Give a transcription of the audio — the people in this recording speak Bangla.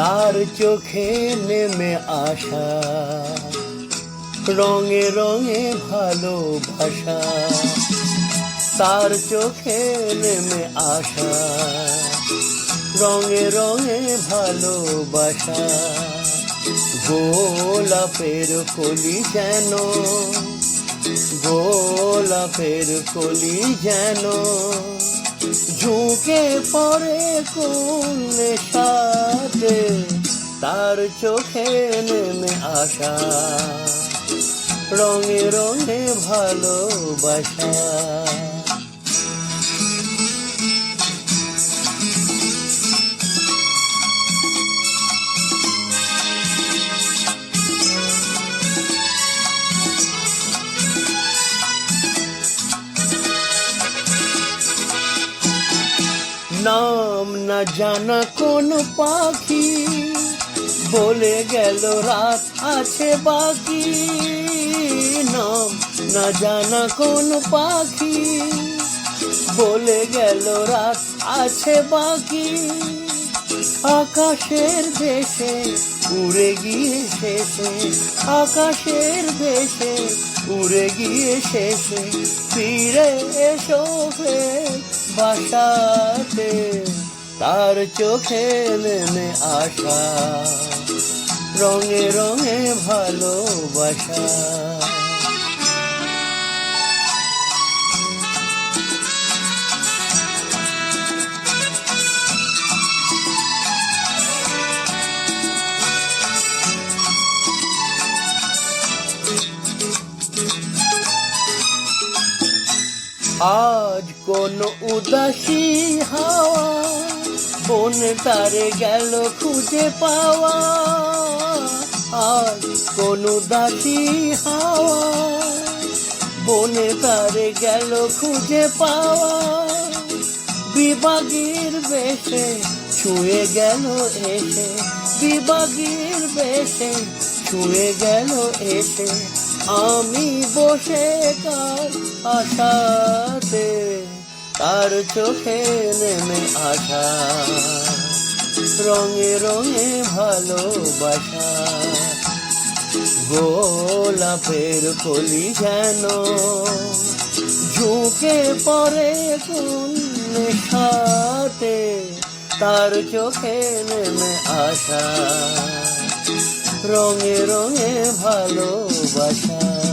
তার চোখে নেমে আসা। রঙে রঙে ভালোবাসা তার চোখে নেমে আসা। রঙে রঙে ভালোবাসা গোলাপের কলি যেন, গোলাপের কলি যেন ঝুঁকে পরে কোন সাথে তার চোখে নেমে আসা। রঙে রঙে ভালোবাসা। নাম না জানা কোন পাখি। বলে গেল, রাত আছে বাকি। নাম না জানা কোন পাখি। বলে গেল, রাত আছে বাকি। আকাশের দেশে উড়ে গিয়ে শেষে, আকাশের দেশে উড়ে গিয়ে শেষে ফিরে এসো ফের। বাসাতে তার চোখে নেমে আসা রঙে রঙে ভালোবাসা। আজ কোন উদাসী হাওয়া, বন তারে গেল খুঁজে পাওয়া। আজ কোন উদাসী হাওয়া, বনে তারে গেল খুঁজে পাওয়া। বিভাগীর বেশে ছুঁয়ে গেল এসে, বিভাগীর বেশে ছুঁয়ে গেল এসে। আমি বসে তার আশাতে, তার চোখে নেমে আশা, রঙে রঙে ভালোবাসা। গোলাপের কলি যেন ঝুঁকে পরে কোন সাথে তার চোখে নেমে আসা রঙে রঙে watch out.